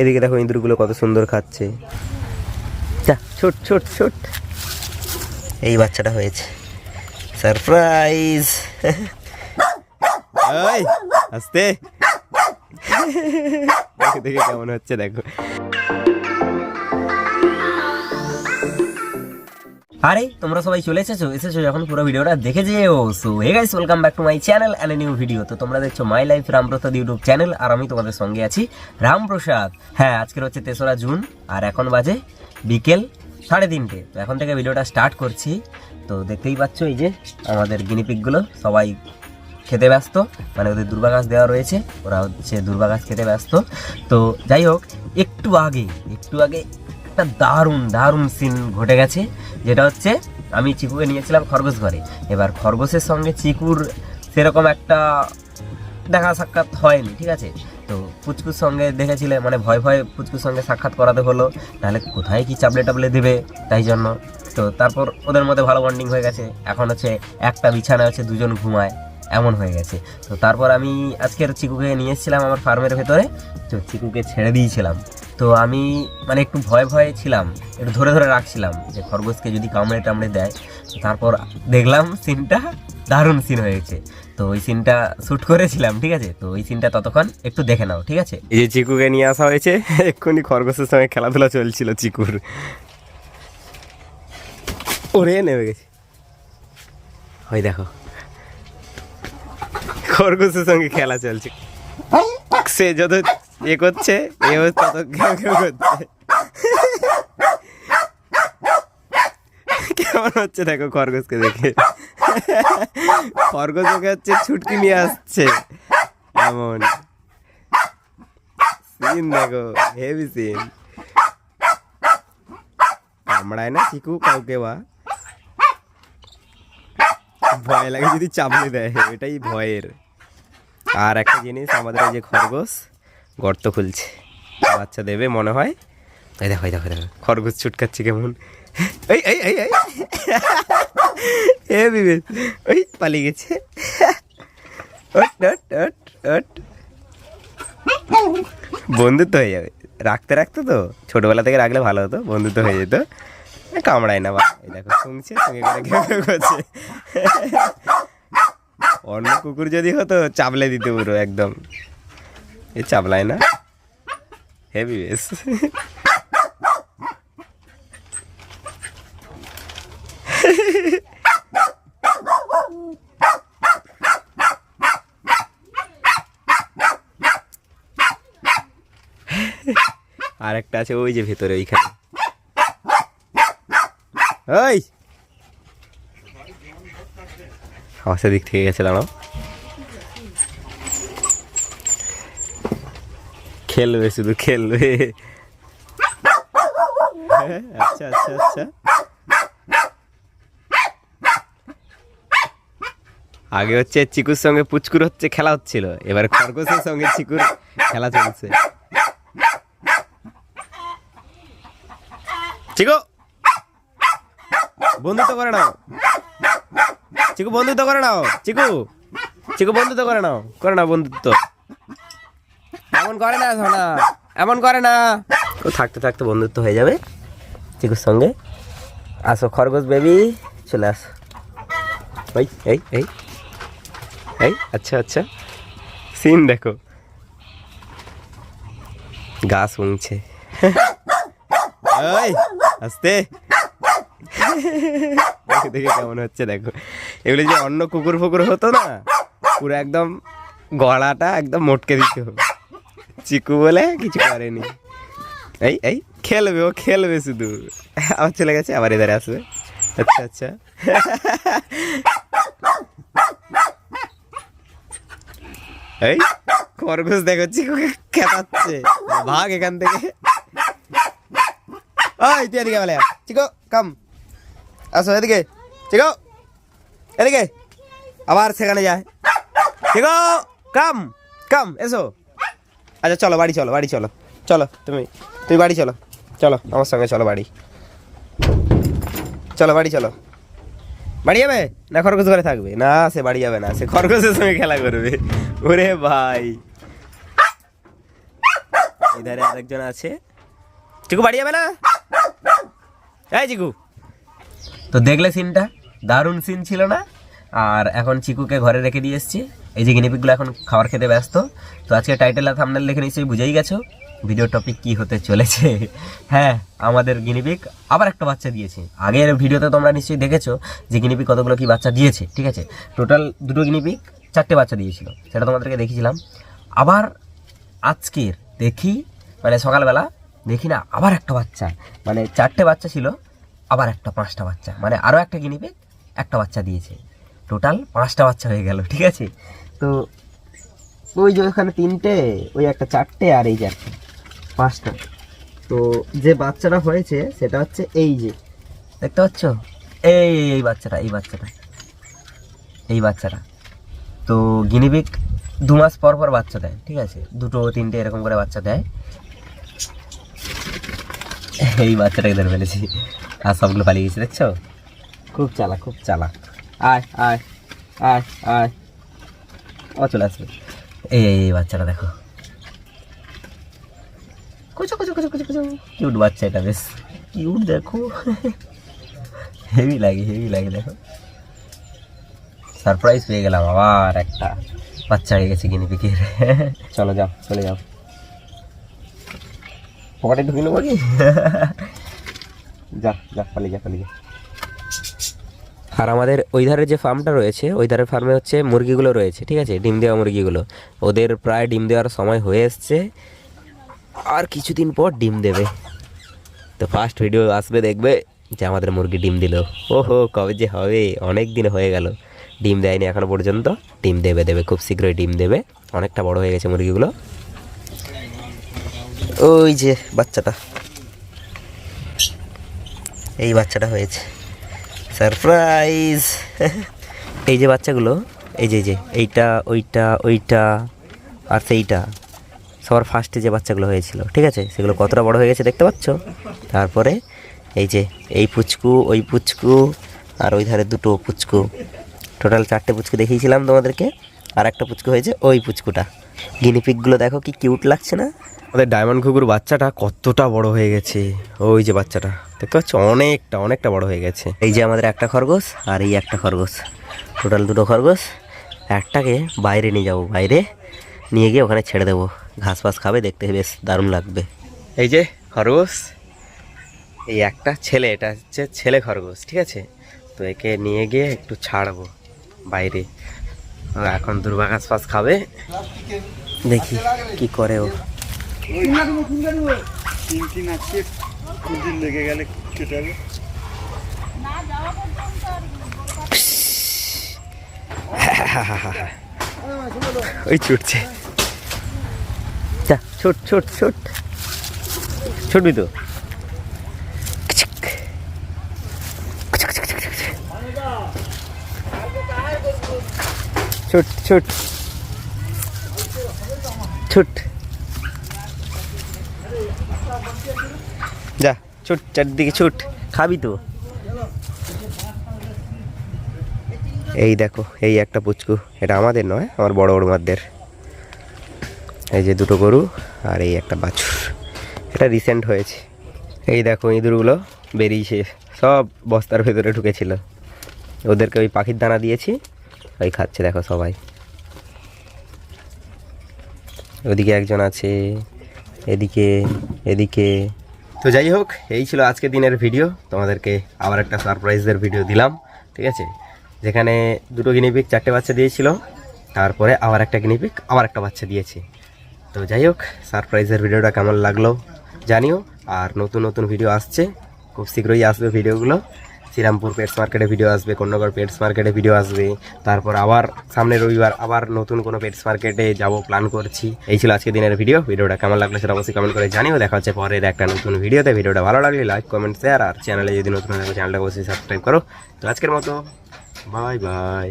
এদিকে দেখো ইঁদুরগুলো কত সুন্দর খাচ্ছে। যা, ছোট ছোট ছোট। এই বাচ্চাটা হয়েছে। সারপ্রাইজ। আস্তে। দেখে দেখে কেমন হচ্ছে, দেখো। আরে, তোমরা সবাই চলে এসেছ? এসেছ যখন পুরো ভিডিওটা দেখে যেও। So hey guys welcome back to my channel and new video তো তোমরা দেখছ my life Ramprasad YouTube channel আর আমি তোমাদের সঙ্গে আছি রামপ্রসাদ হ্যাঁ আজকের হচ্ছে তেসরা জুন আর এখন বাজে বিকেল সাড়ে তিনটে। তো এখন থেকে ভিডিওটা স্টার্ট করছি। তো দেখতেই পাচ্ছ এই যে আমাদের গিনিপিকগুলো সবাই খেতে ব্যস্ত। মানে ওদের দুর্বাঘাস দেওয়া রয়েছে, ওরা হচ্ছে দুর্বাঘাস খেতে ব্যস্ত। তো যাই হোক, একটু আগে একটু আগে একটা দারুণ দারুণ সিন ঘটে গেছে, যেটা হচ্ছে আমি চিকুকে নিয়েছিলাম খরগোশ ঘরে। এবার খরগোশের সঙ্গে চিকুর সেরকম একটা দেখা সাক্ষাৎ হয়নি, ঠিক আছে? তো পুচকুর সঙ্গে দেখেছিলে মানে ভয় ভয় পুচকুর সঙ্গে সাক্ষাৎ করাতে হলো, তাহলে কোথায় কি চাবলে টাবলে দেবে তাই জন্য? তো তারপর ওদের মধ্যে ভালো বন্ডিং হয়ে গেছে, এখন হচ্ছে একটা বিছানা হচ্ছে দুজন ঘুমায়, এমন হয়ে গেছে। তো তারপর আমি আজকের চিকুকে নিয়ে এসেছিলাম আমার ফার্মের ভেতরে, তো চিকুকে ছেড়ে দিয়েছিলাম। তো আমি মানে একটু ভয় ভয়ে ছিলাম একটু ধরে ধরে রাখছিলাম যে খরগোশকে যদি কামড়ে টামড়ে দেয় তারপর দেখলাম সিনটা দারুণ সিন হয়েছে। তো ওই সিনটা শ্যুট করেছিলাম ঠিক আছে? তো ওই সিনটা ততক্ষণ একটু দেখে নাও ঠিক আছে? এই যে চিকুকে নিয়ে আসা হয়েছে এক্ষুনি খরগোশের সঙ্গে খেলাধুলা চলছিল চিকুর। ওরে নেমে গেছে। ওই দেখো। খরগোশের সঙ্গে খেলা চলছে। সে যত এ করছে, এ তত ঘেউ ঘেউ করছে। কেমন হচ্ছে দেখো খরগোশকে দেখে। খরগোশ ওকে হচ্ছে ছুটকি নিয়ে আসছে। এমন। সিন দেখো হেভি সিন কামড়ায় না চিকু কাউকে বা? ভয় লাগে যদি চাপলে দেয়, এটাই ভয়ের। আর একটা জিনিস, আমাদের যে খরগোশ গর্ত খুলছে। বাচ্চা দেবে মনে হয়। এই দেখো দেখো দেখো। খরগোশ ছুটকাচ্ছে কেমন। এই এই এই এই। এ বিবেক, ওই পালিয়ে গেছে। বন্ধুত্ব হয়ে যাবে। রাখতে রাখতে তো। ছোটবেলা থেকে রাখলে ভালো হতো, বন্ধুত্ব হয়ে যেত। কামড়ায় না এই দেখো, শুনছে, সঙ্গে করছে। অন্য কুকুর যদি হতো চাপলে দিতে পুরো, একদম। এ চাপলায় না? হেভি বেশ আর একটা আছে ওই যে ভেতরে, ওইখানে। ওই! আমার দিক থেকে গেছে, দাঁড়াও। খেলবে, শুধু খেলবে। আচ্ছা আচ্ছা আচ্ছা আগে হচ্ছে চিকুর সঙ্গে পুচকুর হচ্ছে খেলা হচ্ছিল, এবার খরগোশের সঙ্গে চিকুর খেলা চলছে। চিকু! বন্ধুত্ব করে নাও। চিকু, বন্ধুত্ব করে নাও। চিকু! চিকু, বন্ধুত্ব করে নাও। করে নাও বন্ধুত্ব। এমন করে না সোনা। এমন করে না। ও থাকতে থাকতে বন্ধুত্ব হয়ে যাবে। চিকুর সঙ্গে। আসো খরগোশ বেবি চলে আসো। এই এই এই। এই আচ্ছা আচ্ছা। সিন দেখো। গাছ উংছে ওই আস্তে। দেখে দেখে কেমন হচ্ছে দেখো। এগুলো যে অন্য কুকুর ফুকুর হতো না পুরো একদম গলাটা একদম মোটকে দিতে। হবে চিকু বলে কিছু করেনি। এই এই, খেলবে, ও খেলবে শুধু। আবার চলে গেছে, আবার এধারে আসবে। আচ্ছা আচ্ছা। এই, খরগোশ দেখো চিকুকে খেতাচ্ছে ভাগ এখান থেকে। ওই, তুই এদিকে বলে চিকো কাম আসো, এদিকে। চিকো, এদিকে। আবার সেখানে যায়। চিকো কাম কাম এসো। আচ্ছা চলো, বাড়ি চলো বাড়ি চলো। চলো, তুমি তুমি বাড়ি চলো। চলো, আমার সঙ্গে চলো বাড়ি। চলো বাড়ি চলো। বাড়ি যাবে? না, খরগোশ ঘরে থাকবে। না, সে বাড়ি যাবে না, সে খরগোশের সঙ্গে খেলা করবে। ওরে ভাই। এই ধারে আরেকজন আছে। চিকু, বাড়ি যাবে না? এই চিকু। তো দেখলে সিনটা দারুণ সিন ছিল না? আর এখন চিকুকে ঘরে রেখে দিয়ে এসেছি। এই যে গিনিপিকগুলো এখন খাবার খেতে ব্যস্ত, তো আজকে টাইটেল আর থামনেল দেখে নিশ্চয়ই বুঝেই গেছো ভিডিও টপিক কি হতে চলেছে। হ্যাঁ আমাদের গিনিপিক আবার একটা বাচ্চা দিয়েছে। আগের ভিডিওতে তোমরা নিশ্চয়ই দেখেছ যে গিনিপিক কতগুলো কি বাচ্চা দিয়েছে, ঠিক আছে? টোটাল দুটো গিনিপিক চারটে বাচ্চা দিয়েছিল, সেটা তোমাদেরকে দেখিয়েছিলাম। আবার আজকের দেখি মানে সকালবেলা দেখি না, আবার একটা বাচ্চা মানে চারটে বাচ্চা ছিল, আবার একটা পাঁচটা বাচ্চা মানে আরও একটা গিনিপিক একটা বাচ্চা দিয়েছে। টোটাল পাঁচটা বাচ্চা হয়ে গেল, ঠিক আছে? তো ওই যে ওখানে তিনটে, ওই একটা চারটে আর এই যে একটা, পাঁচটা। তো যে বাচ্চাটা হয়েছে, সেটা হচ্ছে এই যে, দেখতে পাচ্ছ? এই, এই- বাচ্চাটা, এই বাচ্চাটা এই বাচ্চাটা। তো গিনিপিক দু মাস পর পর বাচ্চা দেয়, ঠিক আছে? দুটো, তিনটে এরকম করে বাচ্চা দেয়। এই বাচ্চাটাকে ধরে ফেলেছি। আর সবগুলো পালিয়ে গেছে, দেখছ? খুব চালা খুব চালা আয় আয় আয় আয়। ও, চলে আসবে। এই এই এই বাচ্চাটা দেখো। কুচু কুচু কুচু কুচু কুচু। কিউট বাচ্চা এটা বেশ। কিউট দেখো। হেভি লাগে হেভি লাগে, দেখো। সারপ্রাইজ পেয়ে গেলাম আবার একটা। বাচ্চা হয়ে গেছে গিনিপিকের চলো যাও, চলে যাও। পকেটে ঢুকে নেব কি? যা যা, পালিয়ে যা পালিয়ে যা। আর আমাদের ওই ধারে যে ফার্মটা রয়েছে, ওই ধারের ফার্মে হচ্ছে মুরগিগুলো রয়েছে, ঠিক আছে? ডিম দেওয়া মুরগিগুলো। ওদের প্রায় ডিম দেওয়ার সময় হয়ে এসছে। আর কিছুদিন পর ডিম দেবে। তো ফার্স্ট ভিডিও আসবে, দেখবে যে আমাদের মুরগি ডিম দিল। ওহো, কবে যে হবে? অনেক দিন হয়ে গেল। ডিম দেয়নি এখনও পর্যন্ত। ডিম দেবে দেবে, খুব শীঘ্রই ডিম দেবে। অনেকটা বড় হয়ে গেছে মুরগিগুলো। ওই যে বাচ্চাটা। এই বাচ্চাটা হয়েছে। সারপ্রাইজ। এই যে বাচ্চাগুলো, এই যে যে, এইটা, ওইটা ওইটা আর সেইটা, সবার ফার্স্টে যে বাচ্চাগুলো হয়েছিল, ঠিক আছে? সেগুলো কতটা বড় হয়ে গেছে দেখতে পাচ্ছ? তারপরে এই যে, এই পুচকু, ওই পুচকু আর ওই ধারে দুটো পুচকু। টোটাল চারটে পুচকু দেখিয়েছিলাম তোমাদেরকে আর একটা পুচকু হয়েছে, ওই পুচকুটা। গিনিপিকগুলো দেখো কি কিউট লাগছে না? আমাদের ডায়মন্ড ঘুঘুর বাচ্চাটা কতটা বড় হয়ে গেছে। ওই যে বাচ্চাটা দেখতে পাচ্ছ? অনেকটা অনেকটা বড় হয়ে গেছে। এই যে আমাদের একটা খরগোশ আর এই একটা খরগোশ। টোটাল দুটো খরগোশ। একটাকে বাইরে নিয়ে যাব বাইরে নিয়ে গিয়ে ওখানে ছেড়ে দেবো। ঘাস ফাস খাবে দেখতে বেশ দারুণ লাগবে। এই যে খরগোশ এই একটা ছেলে এটা হচ্ছে ছেলে খরগোশ ঠিক আছে? তো একে নিয়ে গিয়ে একটু ছাড়বো বাইরে। এখন দুর্বা ঘাস ফাস খাবে। দেখি কি করে ও। লেগে গেলে কেটে ওই ছুটছে। যা, ছুট ছুট ছুট। ছুটবি তো। ছুট ছুট। ছুট। যা, ছুট, চারদিকে ছুট। খাবি তো। এই দেখো, এই একটা পুচকু। এটা আমাদের নয়, আমার বড় বড় মাদের এই যে দুটো গরু আর এই একটা বাছুর। এটা রিসেন্ট হয়েছে। এই দেখো ইঁদুরগুলো বেরিয়েছে। সব বস্তার ভেতরে ঢুকেছিল। ওদেরকে ওই পাখির দানা দিয়েছি। ওই খাচ্ছে, দেখো সবাই। ওদিকে একজন আছে, এদিকে এদিকে। তো যাই হোক, এই ছিল আজকের দিনের ভিডিও। তোমাদেরকে আবার একটা সারপ্রাইজের ভিডিও দিলাম, ঠিক আছে? যেখানে দুটো গিনিপিক চারটে বাচ্চা দিয়েছিল, তারপরে আবার একটা গিনিপিক আবার একটা বাচ্চা দিয়েছে। তো যাই হোক, সারপ্রাইজের ভিডিওটা কেমন লাগল জানিও, আর নতুন নতুন ভিডিও আসছে, খুব শীঘ্রই আসবে ভিডিওগুলো। শ্রীরামপুর পেটস মার্কেটে ভিডিও আসবে কন্যাগড় পেটস মার্কেটে ভিডিও আসবে। তারপর আবার সামনে রবিবার আবার নতুন কোনো পেটস মার্কেটে যাব প্ল্যান করছি। এই ছিল আজকে দিনের ভিডিও ভিডিওটা কেমন লাগল সেটা অবশ্যই কমেন্ট করে জানিও। দেখা হচ্ছে পরের একটা নতুন ভিডিওতে ভিডিওটা ভালো লাগলে লাইক কমেন্ট শেয়ার আর চ্যানেলে যদি নতুন চ্যানেলটা অবশ্যই সাবস্ক্রাইব করো। তো আজকের মতো বাই বাই